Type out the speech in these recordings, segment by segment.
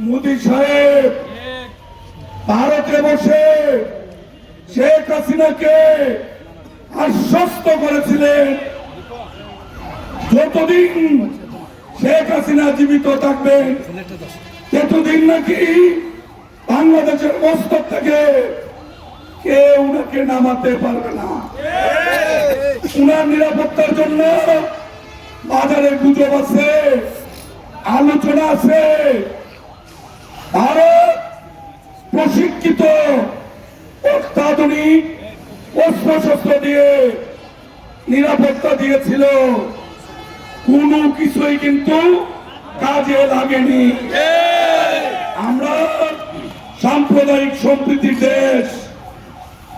মোদী সাহেব, ভারতে বসে শেখ হাসিনাকে আশ্বস্ত করেছিলেন। যতদিন শেখ হাসিনা জীবিত থাকবেন, ততদিন নাকি বাংলাদেশের মস্তক থেকে কেউ উনাকে নামাতে পারবে না। উনার নিরাপত্তার জন্য বাজারে গুজব আছে, আলোচনা আছে ভারত প্রশিক্ষিত অত্যাধুনিক অস্ত্রশস্ত্র দিয়ে নিরাপত্তা দিয়েছিল। কোনো কিছুই কিন্তু কাজে লাগেনি। আমরা সাম্প্রদায়িক সম্প্রীতির দেশ।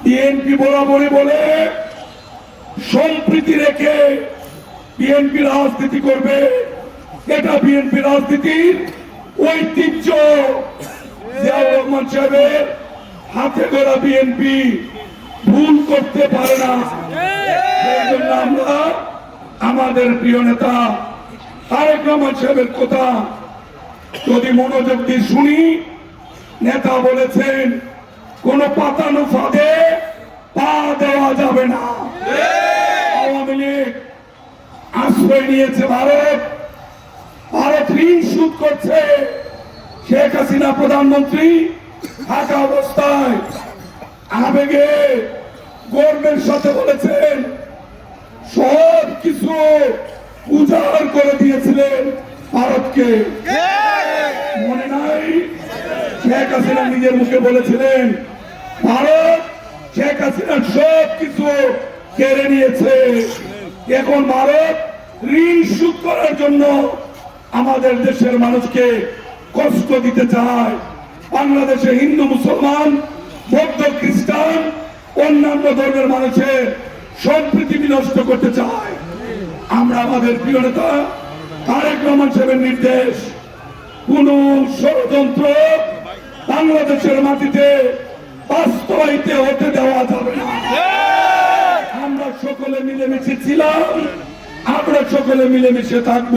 বিএনপি বরাবরই বলে, সম্প্রীতি রেখে বিএনপি রাজনীতি করবে। এটা বিএনপি রাজনীতির ঐতিহ্য জিয়াউর রহমান সাহেবের হাতে গড়া বিএনপি ভুল করতে পারে না। আমরা আমাদের প্রিয় নেতা তারেক রহমান সাহেবের কথা যদি মনোযোগ দিয়ে শুনি, নেতা বলেছেন, কোন পাতানো ফাঁদে পা দেওয়া যাবে না। আওয়ামী লীগ আশ্রয় নিয়েছে ভারত। ঋণ সুদ করছে শেখ হাসিনা প্রধানমন্ত্রী থাকা অবস্থায় আবেগে গর্বের সাথে বলেছেন, সব কিছু উজাড় করে দিয়েছিলেন ভারতকে। মনে নাই? শেখ হাসিনা নিজের মুখে বলেছিলেন, ভারত শেখ হাসিনার সব কিছু কেড়ে নিয়েছে। এখন ভারত ঋণ সুদ করার জন্য আমাদের দেশের মানুষকে কষ্ট দিতে চায়। বাংলাদেশে হিন্দু, মুসলমান, বৌদ্ধ, খ্রিস্টান, অন্যান্য ধর্মের মানুষের সম্প্রীতি বিনষ্ট করতে চায়। আমরা আমাদের প্রিয় নেতা তারেক রহমান সাহেবের নির্দেশ, কোন ষড়যন্ত্র বাংলাদেশের মাটিতে বাস্তবায়িত হতে দেওয়া যাবে না। আমরা সকলে মিলেমিশে ছিলাম, আমরা সকলে মিলেমিশে থাকব।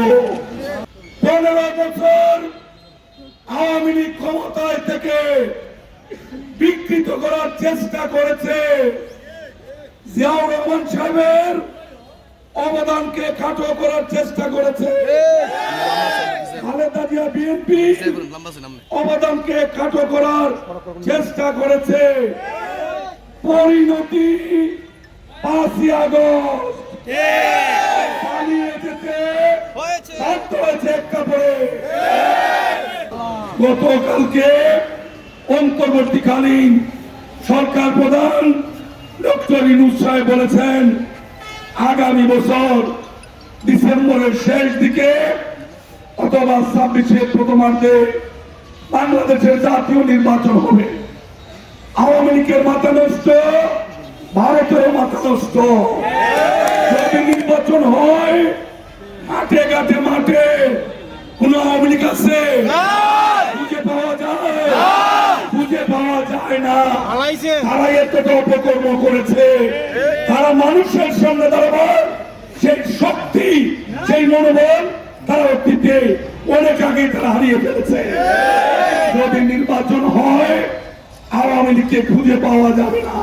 পনেরো বছর আওয়ামী লীগ ক্ষমতায় থেকে বিকৃত করার চেষ্টা করেছে জিয়াউর রহমান সাহেবের অবদানকে খাটো করার চেষ্টা করেছে। খালেদা জিয়া বিএনপি অবদানকে খাটো করার চেষ্টা করেছে। পরিণতি পাঁচই আগস্ট। গতকালকে অন্তর্বর্তীকালীন সরকার প্রধান ডক্টর ইনুস সাহেব বলেছেন, আগামী বছর ডিসেম্বরের শেষ দিকে অথবা ছাব্বিশের প্রথমার্ধে বাংলাদেশের জাতীয় নির্বাচন হবে। আওয়ামী লীগের মাথা নষ্ট ভারতের মাথা নষ্ট। যদি নির্বাচন হয়, মাঠে ঘাটে মাঠে কোন আওয়ামী লীগ আছে খুঁজে পাওয়া যায় খুঁজে পাওয়া যায় না তারা এতটা অপকর্ম করেছে। তারা মানুষের সামনে দাঁড়াবার সেই শক্তি, সেই মনোবল তারা অতীতে অনেক আগে তারা হারিয়ে ফেলেছে। যদি নির্বাচন হয়, আওয়ামী লীগকে খুঁজে পাওয়া যাবে না।